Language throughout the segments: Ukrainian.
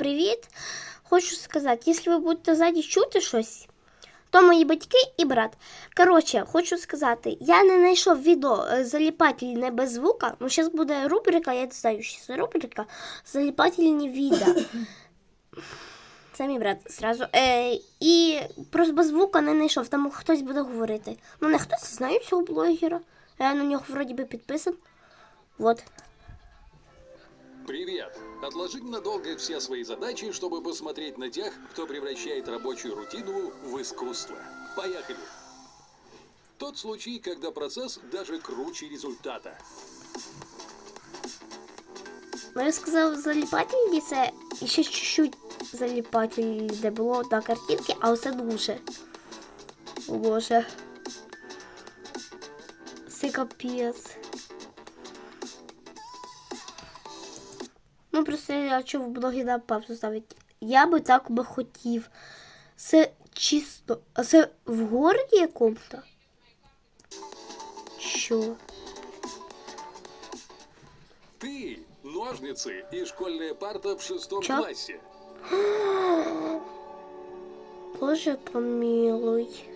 привіт! Хочу сказати, якщо ви будете ззаді чути щось, то мої батьки і брат. Коротше, хочу сказати, я не знайшов відео е, заліпательне без звука. Ну, зараз буде рубрика, я не знаю, що це рубрика заліпательні відео. Це мій брат зразу. Е, і просто без звука не знайшов, там хтось буде говорити. Ну, не хтось знає цього блогера. Я на нього вроді би підписан. Вот. Привет! Отложить надолго все свои задачи, чтобы посмотреть на тех, кто превращает рабочую рутину в искусство. Поехали! Тот случай, когда процесс даже круче результата. Ну, я сказав заліпательні, це ще чуть-чуть заліпательні, де було на картинки, а оце дуже. О боже. Це капець. Ну, просто я чув в блогі на папу ставить. Я би так би хотів. Це чисто. А це в городі якому-то? Що? Ты, ножницы и школьная парта в шестом Чё? классе. Боже помилуй.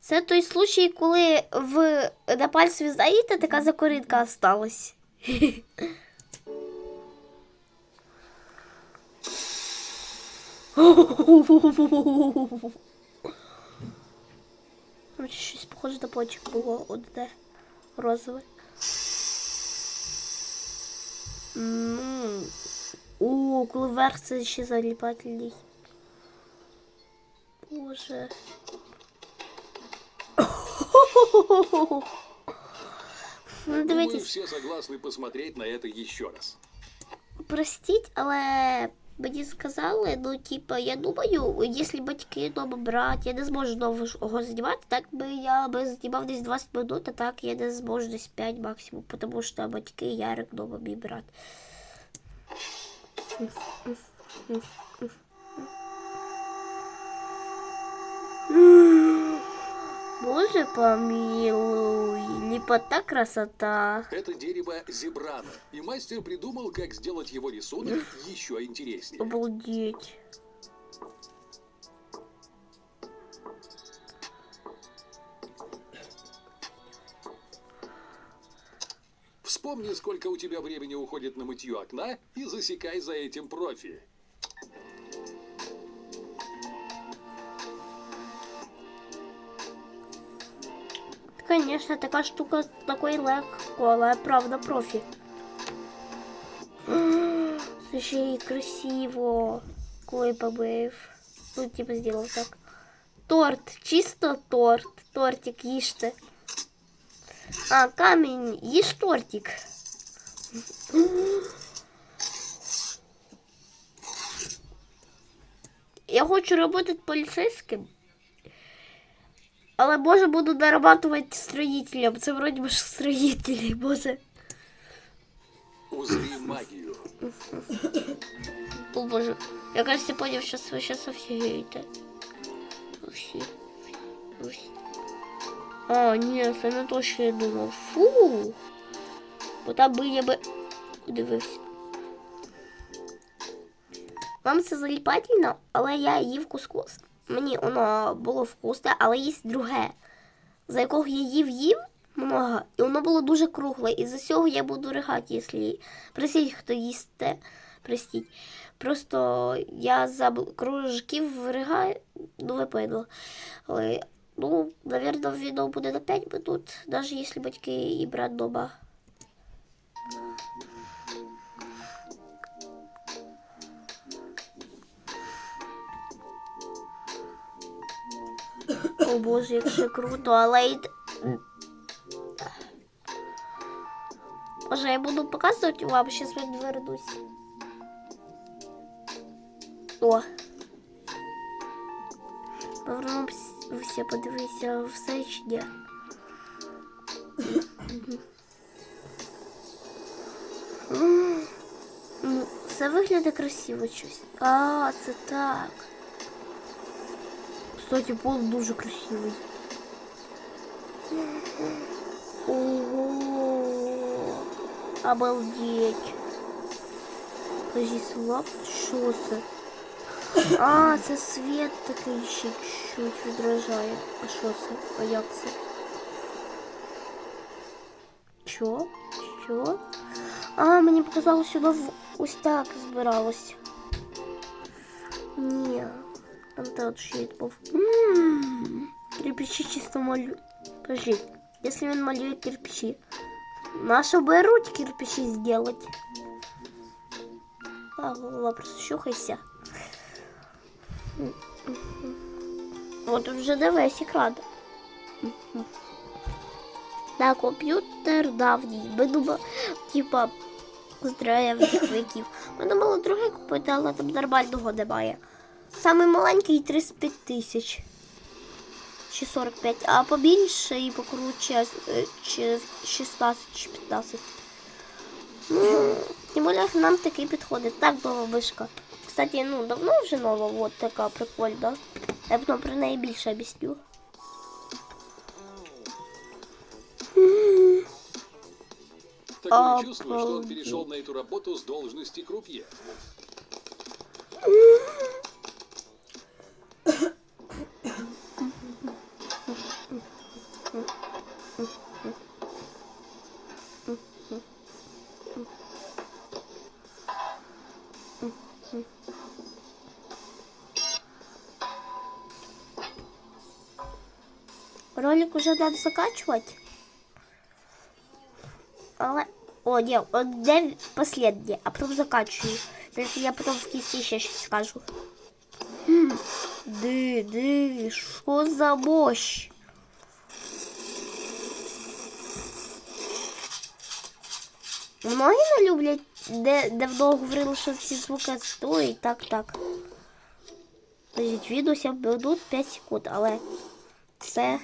Це той случай, коли в на пальці, знаєте, така закоринка осталась. Короче, щось похоже на почек було одне розове. Ну, о, коли верх це ще заліпательний. Боже. Ну, Думаю, дивіться, все согласны посмотреть на это еще раз. простіть, але мені сказали, ну, типа, я думаю, якщо батьки дома брати, я не зможу довго знімати, так би я би знімав десь 20 минут, а так я не зможу десь 5 максимум, тому що батьки Ярик дома мій брат. Боже помилуй, лепота красота. Это дерево зебрана, и мастер придумал, как сделать его рисунок еще интереснее. Обалдеть. Вспомни, сколько у тебя времени уходит на мытье окна, и засекай за этим профи. Конечно, така штука такої легко, але правда профі. Це ще й красиво, коли побив. Ну, типу, зробив так. Торт, чисто торт. Тортик їжте. А, камінь, їж тортик. Я хочу робити поліцейським. Але може буду дорабатувати строїтелем. Це вроді ж строїтелі, боже. Узри магию. О боже. Я кажется понял, що ви сейчас офігієте. Всі. Всі. А, ні, це не то, що я думав. Фу. Бо там би я би дивився. Вам це заліпательно, але я їв кускус. Мені воно було вкусне, але є друге, за якого я їв їв много, і воно було дуже кругле. І за цього я буду ригати, якщо простіть, хто їсте, простіть. Просто я за кружків ригаю, ну ви. Але, ну, наверное, відео буде на 5 минут, навіть якщо батьки і брат дома. О боже, як ще круто, але й... Боже, я буду показувати вам, зараз відвернусь. О. Повернувся, подивися все чи ні. Ну, це виглядає красиво щось. А, це так. Кстати, пол дуже красивий. Ого! Обалдеть. Подожди, слаб, що це? А, це світ такий ще чуть відражає. А що це? А як це? Що? Що? А, мені показалось, сюди в- ось так збиралось. Ні. Там тут щит був. М, Кирпичі чисто малю. Подожди, якщо він малює кирпичі, нашу беруть кирпичі зробити. А, просто щухайся. Вот уже дивись екран. Да, комп'ютер давній. Ми думали, типа, з древніх віків. Ми думали другий купити, але там нормального немає. Самий маленький 35 тисяч. Чи 45, а побільше і покруче е, чи 16 чи 15. Ну, більше нам такий підходить. Так була вишка. Кстати, ну давно вже нова, вот така прикольна. Я потім про неї більше об'ясню. Такое чувство, что он перешел на эту работу с должности крупье. Ролик уже надо заканчивать. Але... О, ні, от де последнє, а потім заканчую. Тільки я потім в кінці ще щось скажу. Хм, Ди, ди, що за мощь? Многі не люблять, де давно говорили, що ці звуки стоять, так, так. Тобто відео 7 минут 5 секунд, але це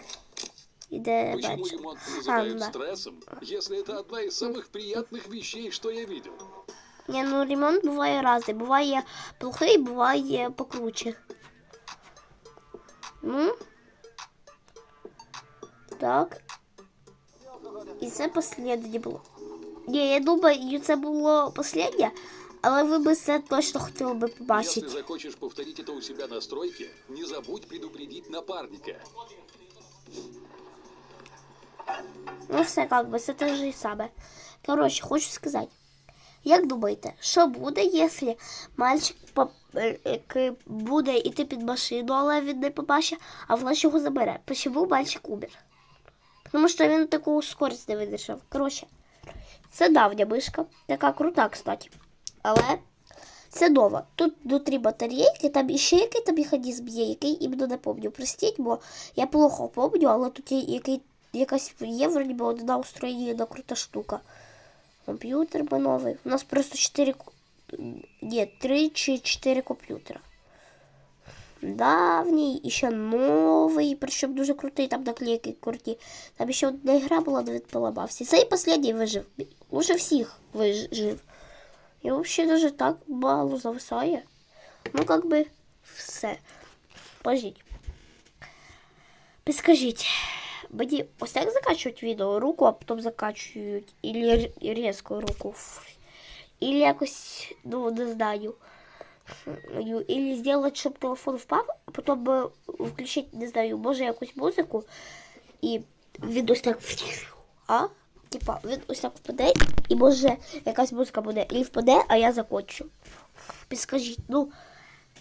іде Почему дальше. ремонт А, называют да. стрессом, если это одна из самых приятных вещей, что я видел? Ні, ну ремонт буває різний. Буває плохий, буває покруче. Ну. Так. І це останнє було. Ні, я думаю, це було останнє, але ви би це точно хотіли Если побачити. захочешь повторить это у себя на стройке, не забудь предупредить напарника. Ну, все как би, це те ж саме. Коротше, хочу сказати. Як думаєте, що буде, якщо мальчик по- е, е, буде йти під машину, але він не побачить, а власть його забере? Почему мальчик умер? Тому що він таку скорість не видержав. Коротше, це давня мишка, така крута, кстати. Але це нова. Тут до три батарейки, там іще який там механізм є, який іменно не пам'ятаю. Простіть, бо я плохо пам'ятаю, але тут є який, якась є вроді би одна устроєна крута штука. Комп'ютер би новий. У нас просто 4, ні, 3 чи 4 комп'ютера. Давній, і ще новий, причому дуже крутий, там наклейки круті. Там ще одна гра була, де він поламався. Цей останній вижив. Уже всіх вижив. І взагалі даже так мало зависає. Ну, как би, все. Пожіть. Підскажіть, мені ось так закачують відео руку, а потім закачують, или різко руку. Или якось, ну, не знаю. Или сделать, щоб телефон впав, а потім би включити, не знаю, може якусь музику, і він ось так. А? Типа, він ось так впаде, і може якась музика буде, і впаде, а я закончу. Підскажіть, ну,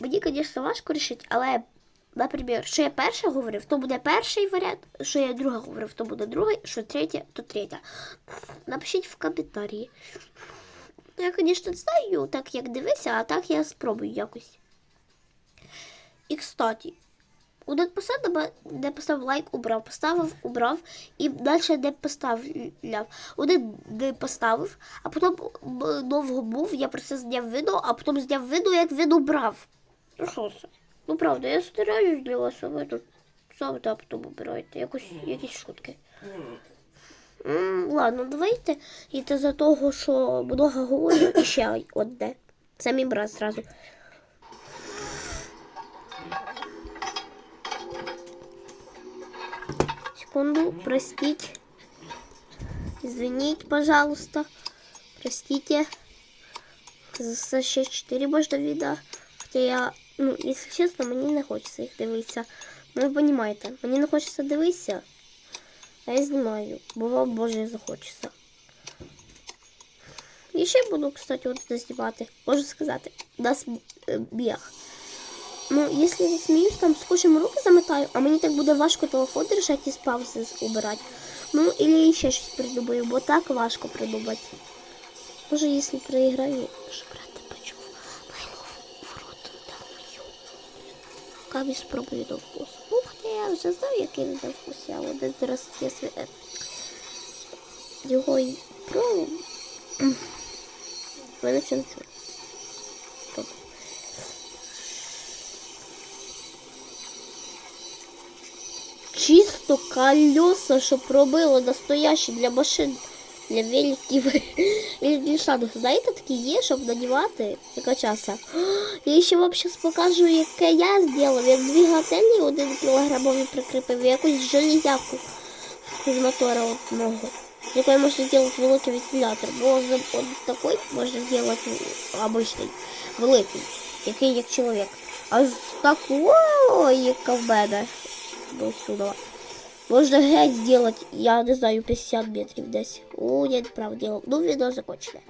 мені, звісно, важко рішити, але, наприклад, що я перше говорив, то буде перший варіант, що я друге говорив, то буде другий, що третє, то третє. Напишіть в коментарі. Я, звісно, знаю, так як дивися, а так я спробую якось. І, кстати, один поставив, де поставив лайк, убрав, поставив, убрав, і далі де поставляв. Один де поставив, а потім довго був, я про це зняв відео, а потім зняв відео, як він убрав. Ну що це? Ну правда, я стараюсь для вас, а ви тут ставите, потім убираєте. Якось, якісь шутки. Ладно, давайте йти за того, що много говорю, і ще одне. Це мій брат зразу. Секунду, простите. Извините, пожалуйста. Простите. за ще 4 можна відео. Хоча я, ну, якщо чесно, мені не хочеться їх дивитися. Ну, ви розумієте, мені не хочеться дивитися, я знімаю, бо вам боже захочеться. І ще буду, кстати, от це знімати. Можу сказати, нас е, біг. Ну, якщо я сміюсь, там скотчем руки замотаю, а мені так буде важко телефон держати і з паузи убирати. Ну, или ще щось придумаю, бо так важко придумати. Може, якщо проіграю, що Камі спробую до вкусу. Ну, хоча я вже знаю, який він на вкусі, а один раз я сві... його і не чули. Чисто колеса, що пробило настоящі для машин, для великів і для шанок. Знаєте, такі є, щоб надівати яка часа. Я ще вам зараз покажу, яке я зробила. Я дві гантелі один кілограмовий прикріпив, якусь железяку з мотора одного. Якої можна зробити великий вентилятор. Бо з от такий можна зробити обичний, великий, який як чоловік. А з такого, яка в мене, до. Можна геть зробити, я не знаю, 50 метрів десь. О, я неправильно делал. Ну, відео закончене.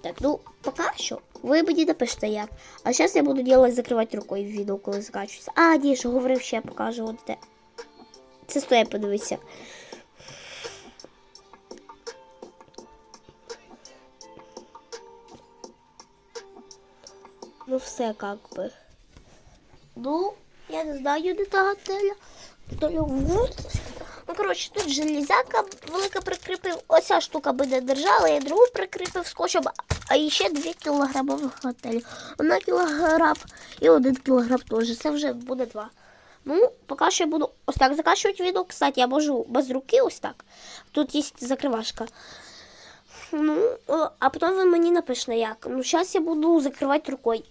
Так, ну, поки що. Ви мені напишете як. А зараз я буду делать закривати рукою відео, коли закачується. А, ні, що говорив ще покажу. От те. Це стоє, подивися. Ну, все как би. Ну, я не знаю, де та готеля. То ли вот. Ну, коротше, тут железяка велика прикріпив. Оця штука буде держала, я другу прикріпив скотчем, а ще 2 кілограмових готелі. Одна кілограм і один кілограм теж. Це вже буде два. Ну, поки що я буду ось так закачувати відео. Кстати, я можу без руки ось так. Тут є закривашка. Ну, а потім ви мені напишете як. Ну, зараз я буду закривати рукою.